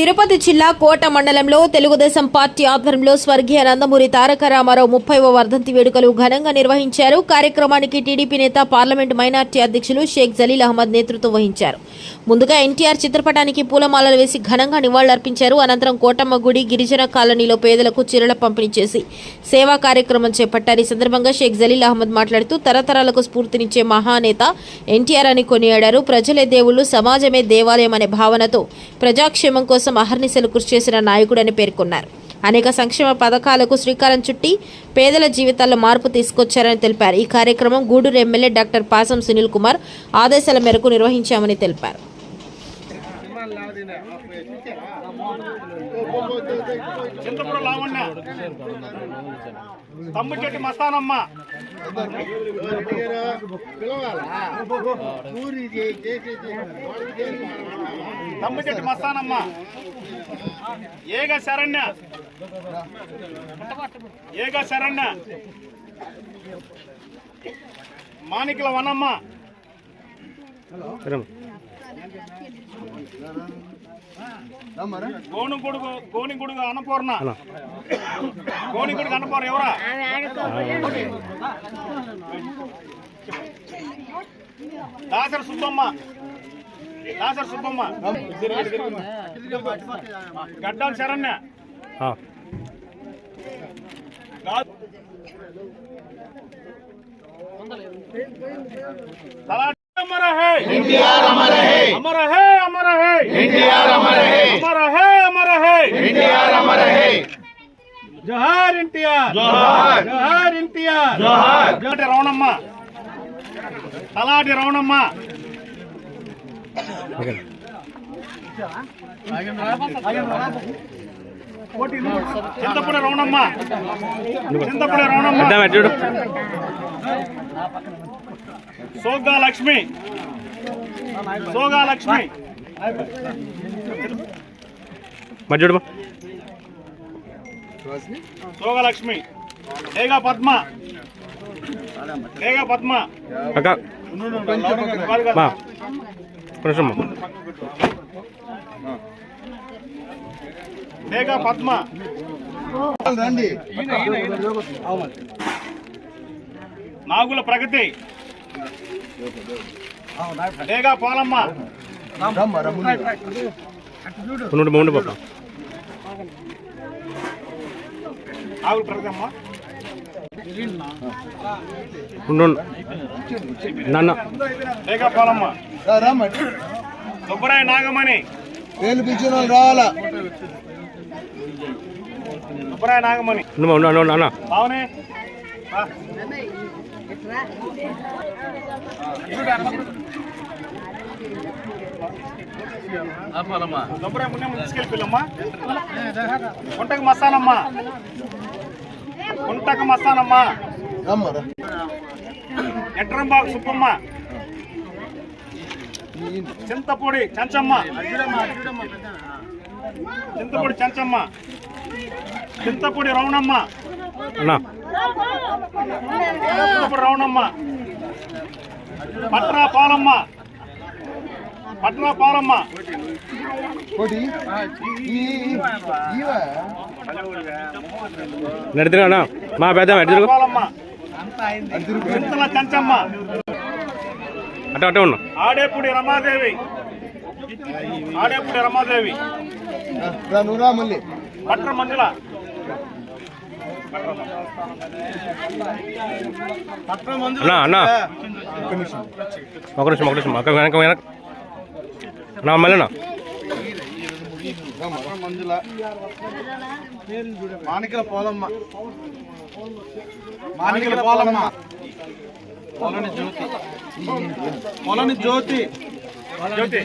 తిరుపతి జిల్లా కోట మండలంలో తెలుగుదేశం పార్టీ ఆధ్వర్యంలో స్వర్గీయ నందమూరి తారక రామారావు ముప్పైవ వర్ధంతి వేడుకలు ఘనంగా నిర్వహించారు. కార్యక్రమానికి టీడీపీ నేత పార్లమెంట్ మైనార్టీ అధ్యక్షులు షేక్ జలీల్ అహ్మద్ నేతృత్వం వహించారు. ముందుగా ఎన్టీఆర్ చిత్రపటానికి పూలమాలలు వేసి ఘనంగా నివాళులర్పించారు. అనంతరం కోటమ్మ గుడి గిరిజన కాలనీలో పేదలకు చీరల పంపిణీ చేసి సేవా కార్యక్రమం చేపట్టారు. ఈ సందర్భంగా షేక్ జలీల్ అహ్మద్ మాట్లాడుతూ తరతరాలకు స్ఫూర్తినిచ్చే మహానేత ఎన్టీఆర్ అని కొనియాడారు. ప్రజలే దేవుళ్ళు సమాజమే దేవాలయం అనే భావనతో ప్రజాక్షేమం కోసం అహర్నిశలు కృషి చేసిన నాయకుడని పేర్కొన్నారు. అనేక సంక్షేమ పథకాలకు శ్రీకారం చుట్టి పేదల జీవితాల్లో మార్పు తీసుకొచ్చారని తెలిపారు. ఈ కార్యక్రమం గూడూరు ఎమ్మెల్యే డాక్టర్ పాసం సునీల్ కుమార్ ఆదేశాల మేరకు నిర్వహించామని తెలిపారు. చింతపురం లావణ్య. తమ్ము చెట్టు మస్తానమ్మ. తమ్ము చెట్టు మస్తానమ్మ. ఏగ శరణ్య. ఏగ శరణ్య. మాణికల వనమ్మ గోనుగుడుగు గోనిగుడుగు అన్నపూర్ణ గోనిగుడుగు అన్నపూర్ణ ఎవరా దాసరి సుబ్బమ్మ దాసరి సుబ్బమ్మ గడ్డాల శరణ్య గా- అమర హై ఎన్టీఆర్ అమర హై అమర హై అమర హై ఎన్టీఆర్ అమర హై అమర హై అమర హై ఎన్టీఆర్ అమర హై జోహార్ ఎన్టీఆర్ జోహార్ జోహార్ ఎన్టీఆర్ జోహార్ జోహార్ రవణమ్మ తలాటి రవణమ్మ చింతపూడి రవణమ్మ చింతపూడి రవణమ్మ చూడు. సోగా లక్ష్మి. సోగా లక్ష్మి. మరి చూడు సోగా లక్ష్మి. లేగా పద్మ. లేగా పద్మ. అక్క. లేగా పద్మ. రండి. నాగుల ప్రగతి. లేగా పోలమ్మ. ఉండు ఉండు పాప ఉండు ఉండు. నాన్న. లేగా పోలమ్మ. సుబ్బరాయ నాగమణి. పేర్లు పిలిచిన వాళ్ళు రావాలా? సుబ్బరాయ నాగమణి. అన్న గుంటకు మస్తానమ్మ గుంటకు మస్తానమ్మ రమ్మ రా. ఎట్రంబాబు సుబ్బమ్మ. చింతపొడి చంచమ్మ. చింతపొడి చంచమ్మ. చింతపొడి రౌణమ్మ అన్న. రౌణమ్మ పట్రా పాలమ్మ. పట్రా పాలమ్మ. అన్న. మా పెద్ద పాలమ్మ. చింతల చంచమ్మ. అటు అటే ఉన్నా ఆడేపూడి రమాదేవి. ఆడేపూడి రమాదేవి. పట్ర మంజుల అన్న అన్న. ఒక నిమిషం ఒక నిమిషం. అక్క వెనక వెనక. నా మళ్ళీ మంజుల మాణికల పోలమ్మ. మాణికల పోలమ్మ. పొలని జ్యోతి. పొలని జ్యోతి. జ్యోతి.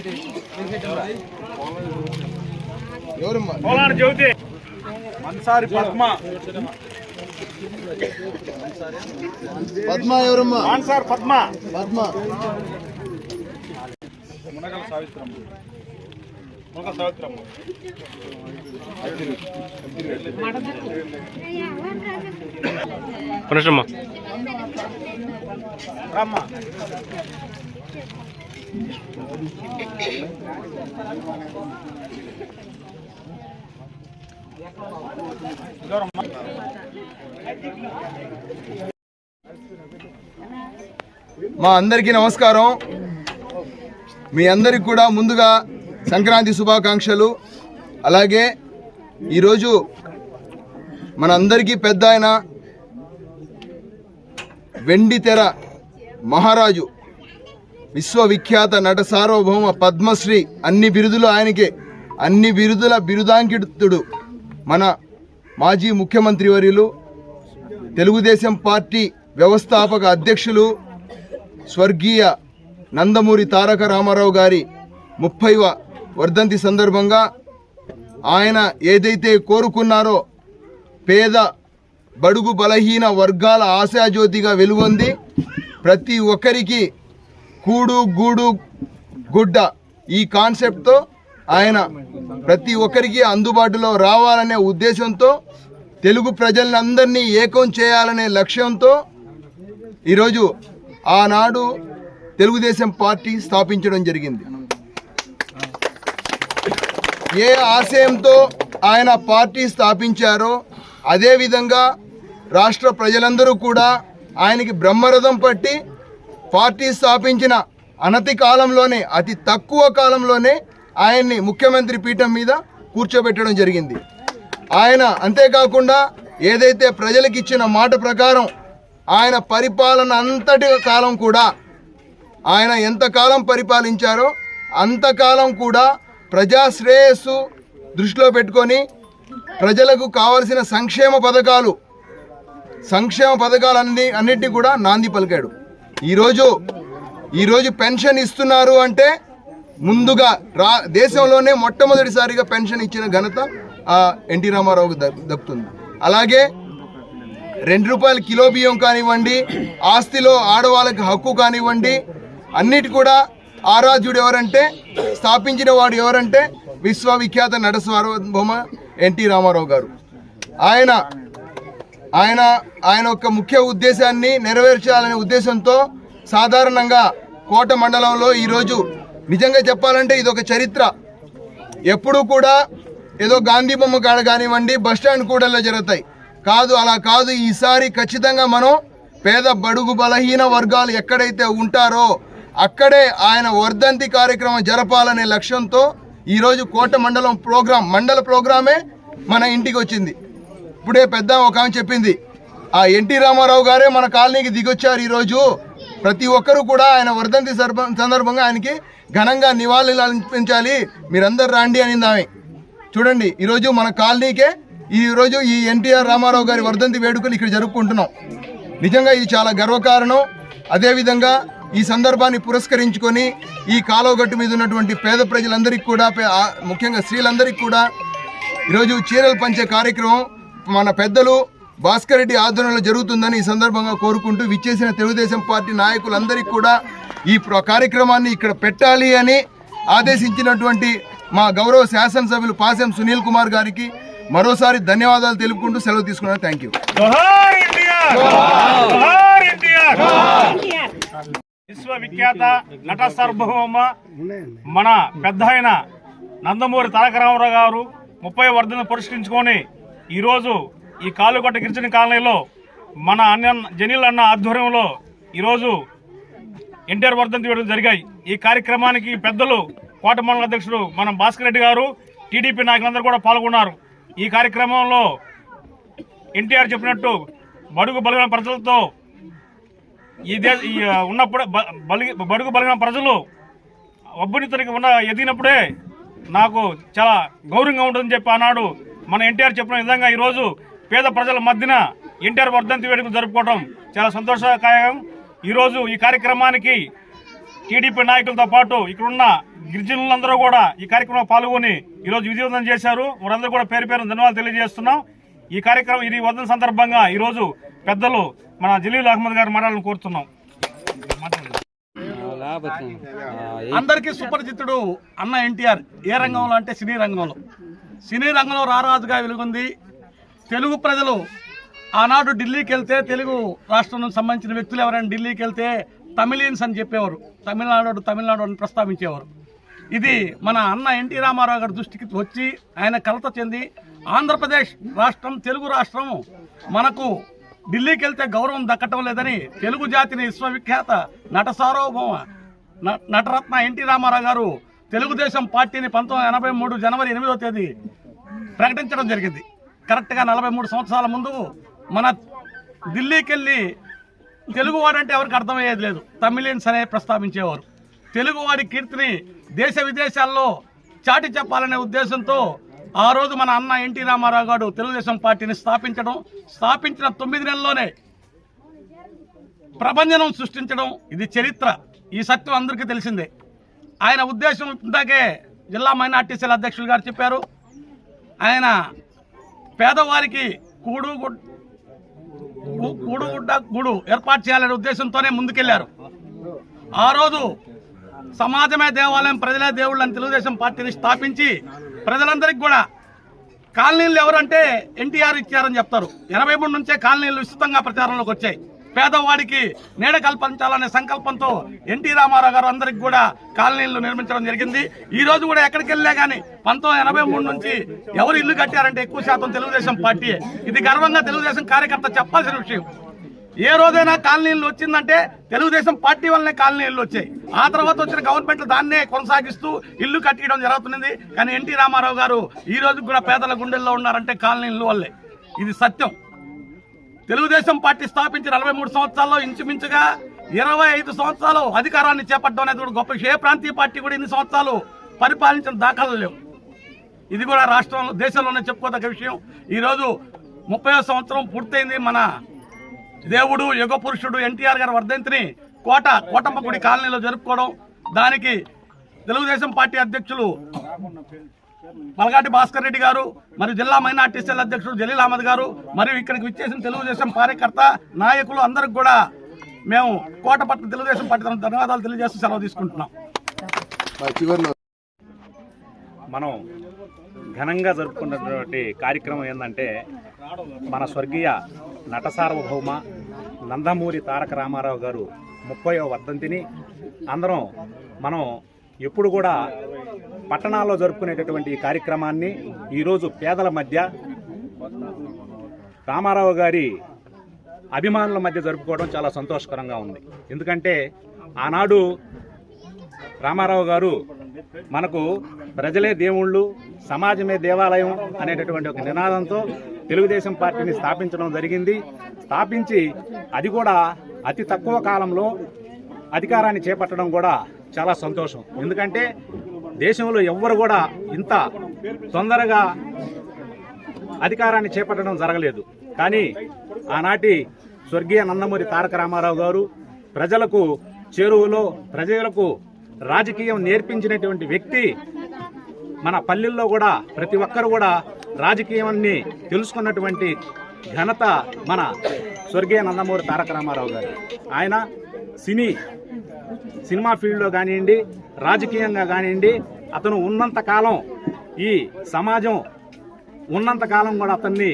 ఎవరమ్మా? జ్యోతి. అన్సారి పద్మ. పద్మ ఎవరమ్మా ఆన్సార్ పద్మ పద్మ మునగల సావిత్రమ్మ మునగల సావిత్రమ్మ ఒక నిమిషం అమ్మా రమ్మ మా అందరికీ నమస్కారం. మీ అందరికి కూడా ముందుగా సంక్రాంతి శుభాకాంక్షలు. అలాగే ఈరోజు మన అందరికీ పెద్ద ఆయన వెండి తెర మహారాజు విశ్వవిఖ్యాత నట సార్వభౌమ పద్మశ్రీ అన్ని బిరుదులు ఆయనకే. అన్ని బిరుదుల బిరుదాంకితుడు. మన మాజీ ముఖ్యమంత్రి వర్యులు తెలుగుదేశం పార్టీ వ్యవస్థాపక అధ్యక్షులు స్వర్గీయ నందమూరి తారక రామారావు గారి ముప్పైవ వర్ధంతి సందర్భంగా ఆయన ఏదైతే కోరుకున్నారో పేద బడుగు బలహీన వర్గాల ఆశాజ్యోతిగా వెలుగొంది ప్రతి ఒక్కరికి కూడు గూడు గుడ్డ ఈ కాన్సెప్ట్తో ఆయన ప్రతి ఒక్కరికి అందుబాటులో రావాలనే ఉద్దేశంతో తెలుగు ప్రజలందరినీ ఏకం చేయాలనే లక్ష్యంతో ఈరోజు ఆనాడు తెలుగుదేశం పార్టీ స్థాపించడం జరిగింది. ఏ ఆశయంతో ఆయన పార్టీ స్థాపించారో అదేవిధంగా రాష్ట్ర ప్రజలందరూ కూడా ఆయనకి బ్రహ్మరథం పట్టి పార్టీ స్థాపించిన అనతి కాలంలోనే అతి తక్కువ కాలంలోనే ఆయన్ని ముఖ్యమంత్రి పీఠం మీద కూర్చోబెట్టడం జరిగింది. ఆయన అంతేకాకుండా ఏదైతే ప్రజలకు ఇచ్చిన మాట ప్రకారం ఆయన పరిపాలన అంతటి కాలం కూడా ఆయన ఎంతకాలం పరిపాలించారో అంతకాలం కూడా ప్రజా శ్రేయస్సు దృష్టిలో పెట్టుకొని ప్రజలకు కావలసిన సంక్షేమ పథకాలు సంక్షేమ పథకాలన్నీ అన్నిటినీ కూడా నాంది పలికాడు. ఈరోజు ఈరోజు పెన్షన్ ఇస్తున్నారు అంటే ముందుగా రా దేశంలోనే మొట్టమొదటిసారిగా పెన్షన్ ఇచ్చిన ఘనత ఎన్టీ రామారావుకు దక్కుతుంది. అలాగే రెండు రూపాయల కిలో బియ్యం కానివ్వండి ఆస్తిలో ఆడవాళ్ళకి హక్కు కానివ్వండి అన్నిటి కూడా ఆరాధ్యుడు ఎవరంటే స్థాపించిన వాడు ఎవరంటే విశ్వవిఖ్యాత నట సార్వభౌమ ఎన్టీ రామారావు గారు. ఆయన ఆయన ఆయన యొక్క ముఖ్య ఉద్దేశాన్ని నెరవేర్చాలనే ఉద్దేశంతో సాధారణంగా కోట మండలంలో ఈరోజు నిజంగా చెప్పాలంటే ఇది ఒక చరిత్ర. ఎప్పుడు కూడా ఏదో గాంధీ బొమ్మ కాడ కానివ్వండి బస్ స్టాండ్ కూడల్లో జరుగుతాయి. కాదు అలా కాదు. ఈసారి ఖచ్చితంగా మనం పేద బడుగు బలహీన వర్గాలు ఎక్కడైతే ఉంటారో అక్కడే ఆయన వర్ధంతి కార్యక్రమం జరపాలనే లక్ష్యంతో ఈరోజు కోట మండలం ప్రోగ్రాం మండల ప్రోగ్రామే మన ఇంటికి వచ్చింది. ఇప్పుడే పెద్ద ఒక ఆమె చెప్పింది ఆ ఎన్టీ రామారావు గారే మన కాలనీకి దిగొచ్చారు ఈరోజు. ప్రతి ఒక్కరూ కూడా ఆయన వర్ధంతి సందర్భంగా ఆయనకి ఘనంగా నివాళులు అర్పించాలి. మీరందరు రాండి అనింది ఆమె చూడండి ఈరోజు మన కాలనీకే ఈరోజు ఈ ఎన్టీఆర్ రామారావు గారి వర్ధంతి వేడుకలు ఇక్కడ జరుపుకుంటున్నాం. నిజంగా ఇది చాలా గర్వకారణం. అదేవిధంగా ఈ సందర్భాన్ని పురస్కరించుకొని ఈ కాలువగట్టు మీద ఉన్నటువంటి పేద ప్రజలందరికీ కూడా ముఖ్యంగా స్త్రీలందరికీ కూడా ఈరోజు చీరలు పంచే కార్యక్రమం మన పెద్దలు భాస్కర్ రెడ్డి ఆధ్వర్యంలో జరుగుతుందని ఈ సందర్భంగా కోరుకుంటూ విచ్చేసిన తెలుగుదేశం పార్టీ నాయకులందరికీ కూడా ఈ ప్ర- కార్యక్రమాన్ని ఇక్కడ పెట్టాలి అని ఆదేశించినటువంటి మా గౌరవ శాసనసభ్యులు పాసెం సునీల్ కుమార్ గారికి మరోసారి ధన్యవాదాలు తెలుపుకుంటూ సెలవు తీసుకున్నాను. థ్యాంక్ యూ విశ్వవిఖ్యాత నట సార్వభౌమ మన పెద్ద ఆయన నందమూరి తారక రామారావు గారు ముప్పై వర్ధన పురస్కరించుకొని ఈరోజు ఈ కాలుగొట్ట గిరిజన కాలనీలో మన అన్న జనీల్ అన్న ఆధ్వర్యంలో ఈరోజు ఎన్టీఆర్ వర్ధంతి వేడుకలు జరిగాయి. ఈ కార్యక్రమానికి పెద్దలు కోట మండల అధ్యక్షుడు మన భాస్కర్ రెడ్డి గారు టీడీపీ నాయకులందరూ కూడా పాల్గొన్నారు. ఈ కార్యక్రమంలో ఎన్టీఆర్ చెప్పినట్టు బడుగు బలమైన ప్రజలతో ఈ దేశ ఉన్నప్పుడే ఉన్నప్పుడు బ- బలిగి బడుగు బలిగిన ప్రజలు అభ్యున్నతనికి ఉన్న ఎదిగినప్పుడే నాకు చాలా గౌరవంగా ఉంటుందని చెప్పి ఆనాడు మన ఎన్టీఆర్ చెప్పిన విధంగా ఈరోజు పేద ప్రజల మధ్యన ఎన్టీఆర్ వర్ధంతి వేడుకలు జరుపుకోవడం చాలా సంతోషకాయం ఈరోజు ఈ కార్యక్రమానికి టీడీపీ నాయకులతో పాటు ఇక్కడున్న గిరిజనులందరూ కూడా ఈ కార్యక్రమంలో పాల్గొని ఈరోజు విజయవంతం చేశారు. వారందరూ కూడా పేరు పేరు ధన్యవాదాలు తెలియజేస్తున్నాం. ఈ కార్యక్రమం ఇది వదన సందర్భంగా ఈరోజు పెద్దలు మన జలీల్ అహ్మద్ గారు మాట్లాడాలని కోరుతున్నాం. అందరికీ సుపరిచితుడు అన్న ఎన్టీఆర్ ఏ రంగంలో అంటే సినీ రంగంలో. సినీ రంగంలో రారాజుగా వెలుగుంది తెలుగు ప్రజలు ఆనాడు ఢిల్లీకి వెళ్తే తెలుగు రాష్ట్రం సంబంధించిన వ్యక్తులు ఎవరైనా ఢిల్లీకి వెళ్తే తమిళియన్స్ అని చెప్పేవారు. తమిళనాడు తమిళనాడు అని ప్రస్తావించేవారు. ఇది మన అన్న ఎన్టీ రామారావు గారి దృష్టికి వచ్చి ఆయన కలత చెంది ఆంధ్రప్రదేశ్ రాష్ట్రం తెలుగు రాష్ట్రం మనకు ఢిల్లీకి వెళ్తే గౌరవం దక్కటం లేదని తెలుగు జాతిని విశ్వవిఖ్యాత నట సార్వభౌమ న- నటరత్న ఎన్టీ రామారావు గారు తెలుగుదేశం పార్టీని పంతొమ్మిది ఎనభై మూడు జనవరి ఎనిమిదో తేదీ ప్రకటించడం జరిగింది. కరెక్ట్గా నలభై మూడు సంవత్సరాల ముందు మన ఢిల్లీకి వెళ్ళి తెలుగువాడంటే ఎవరికి అర్థమయ్యేది లేదు. తమిళియన్స్ అనే ప్రస్తావించేవారు. తెలుగువాడి కీర్తిని దేశ విదేశాల్లో చాటి చెప్పాలనే ఉద్దేశంతో ఆ రోజు మన అన్న ఎన్టీ రామారావు గారు తెలుగుదేశం పార్టీని స్థాపించడం స్థాపించిన తొమ్మిది నెలల్లోనే ప్రభంజనం సృష్టించడం ఇది చరిత్ర. ఈ సత్యం అందరికీ తెలిసిందే. ఆయన ఉద్దేశం ఇందాకే జిల్లా మైనార్టీసీల అధ్యక్షులు గారు చెప్పారు. ఆయన పేదవారికి కూడు గుడ్- కూడు గుడ్డ గుడు ఏర్పాటు చేయాలనే ఉద్దేశంతోనే ముందుకెళ్ళారు. ఆ రోజు సమాజమే దేవాలయం ప్రజలే దేవుళ్ళు అని తెలుగుదేశం పార్టీని స్థాపించి ప్రజలందరికీ కూడా కాలనీలు ఎవరంటే ఎన్టీఆర్ ఇచ్చారని చెప్తారు. ఎనభై మూడు నుంచే కాలనీలు విస్తృతంగా ప్రచారంలోకి వచ్చాయి. పేదవాడికి నీడ కల్పించాలనే సంకల్పంతో ఎన్టీ రామారావు గారు అందరికి కూడా కాలనీలు నిర్మించడం జరిగింది. ఈ రోజు కూడా ఎక్కడికి వెళ్ళా కానీ పంతొమ్మిది ఎనభై మూడు నుంచి ఎవరు ఇల్లు కట్టారంటే ఎక్కువ శాతం తెలుగుదేశం పార్టీ. ఇది గర్వంగా తెలుగుదేశం కార్యకర్త చెప్పాల్సిన విషయం. ఏ రోజైనా కాలనీలు వచ్చిందంటే తెలుగుదేశం పార్టీ వల్లనే కాలనీలు వచ్చాయి. ఆ తర్వాత వచ్చిన గవర్నమెంట్లు దాన్నే కొనసాగిస్తూ ఇల్లు కట్టియడం జరుగుతున్నది. కానీ ఎన్టీ రామారావు గారు ఈ రోజు కూడా పేదల గుండెల్లో ఉన్నారంటే కాలనీలు వల్లే. ఇది సత్యం. తెలుగుదేశం పార్టీ స్థాపించి నలభై మూడు సంవత్సరాల్లో ఇంచుమించుగా ఇరవై ఐదు సంవత్సరాలు అధికారాన్ని చేపట్టడం అనేది కూడా గొప్ప ఏ ప్రాంతీయ పార్టీ కూడా ఇన్ని సంవత్సరాలు పరిపాలించిన దాఖలు లేవు. ఇది కూడా రాష్ట్రంలో దేశంలోనే చెప్పుకోదగ్గ విషయం. ఈరోజు ముప్పై సంవత్సరం పూర్తయింది మన దేవుడు యుగ పురుషుడు ఎన్టీఆర్ గారి వర్ధంతిని కోట కోటమ్మగుడి కాలనీలో జరుపుకోవడం. దానికి తెలుగుదేశం పార్టీ అధ్యక్షులు మలగాటి భాస్కర్ రెడ్డి గారు మరియు జిల్లా మైనార్టీ సెల్ అధ్యక్షుడు జలీల్ అహ్మద్ గారు మరియు ఇక్కడికి విచ్చేసిన తెలుగుదేశం కార్యకర్త నాయకులు అందరికి కూడా మేము కోటపట్ల తెలుగుదేశం పార్టీ తరఫున ధన్యవాదాలు తెలియజేస్తూ సెలవు తీసుకుంటున్నాం. మనం ఘనంగా జరుపుకున్నటువంటి కార్యక్రమం ఏంటంటే మన స్వర్గీయ నట సార్వభౌమ నందమూరి తారక రామారావు గారు ముప్పైవ వర్ధంతిని. అందరం మనం ఎప్పుడు కూడా పట్టణాల్లో జరుపుకునేటటువంటి ఈ కార్యక్రమాన్ని ఈరోజు పేదల మధ్య రామారావు గారి అభిమానుల మధ్య జరుపుకోవడం చాలా సంతోషకరంగా ఉంది. ఎందుకంటే ఆనాడు రామారావు గారు మనకు ప్రజలే దేవుళ్ళు సమాజమే దేవాలయం అనేటటువంటి ఒక నినాదంతో తెలుగుదేశం పార్టీని స్థాపించడం జరిగింది. స్థాపించి అది కూడా అతి తక్కువ కాలంలో అధికారాన్ని చేపట్టడం కూడా చాలా సంతోషం. ఎందుకంటే దేశంలో ఎవ్వరు కూడా ఇంత తొందరగా అధికారాన్ని చేపట్టడం జరగలేదు. కానీ ఆనాటి స్వర్గీయ నందమూరి తారక రామారావు గారు ప్రజలకు చేరువలో ప్రజలకు రాజకీయం నేర్పించినటువంటి వ్యక్తి మన పల్లెల్లో కూడా ప్రతి ఒక్కరు కూడా రాజకీయాన్ని తెలుసుకున్నటువంటి ఘనత మన స్వర్గీయ నందమూరి తారక రామారావు గారు. ఆయన సినీ సినిమా ఫీల్డ్లో కానివ్వండి రాజకీయంగా కానివ్వండి అతను ఉన్నంత కాలం ఈ సమాజం ఉన్నంత కాలం కూడా అతన్ని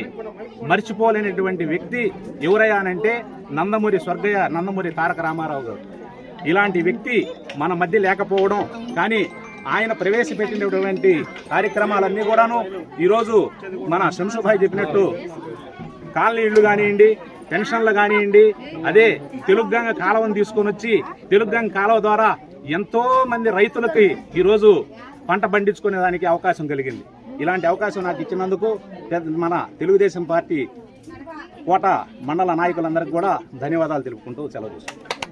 మర్చిపోలేనటువంటి వ్యక్తి ఎవరయ్యానంటే నందమూరి స్వర్గయ్య నందమూరి తారక రామారావు గారు. ఇలాంటి వ్యక్తి మన మధ్య లేకపోవడం కానీ ఆయన ప్రవేశపెట్టినటువంటి కార్యక్రమాలన్నీ కూడాను ఈరోజు మన శంసుభాయ్ చెప్పినట్టు కాలనీళ్ళు కానివ్వండి పెన్షన్లు కానివ్వండి అదే తెలుగుగంగ కాలువను తీసుకొని వచ్చి తెలుగుగంగ కాలువ ద్వారా ఎంతో మంది రైతులకి ఈరోజు పంట పండించుకునే దానికి అవకాశం కలిగింది. ఇలాంటి అవకాశం నాకు ఇచ్చినందుకు మన తెలుగుదేశం పార్టీ కోట మండల నాయకులందరికీ కూడా ధన్యవాదాలు తెలుపుకుంటూ సెలవు తీసుకుంటాను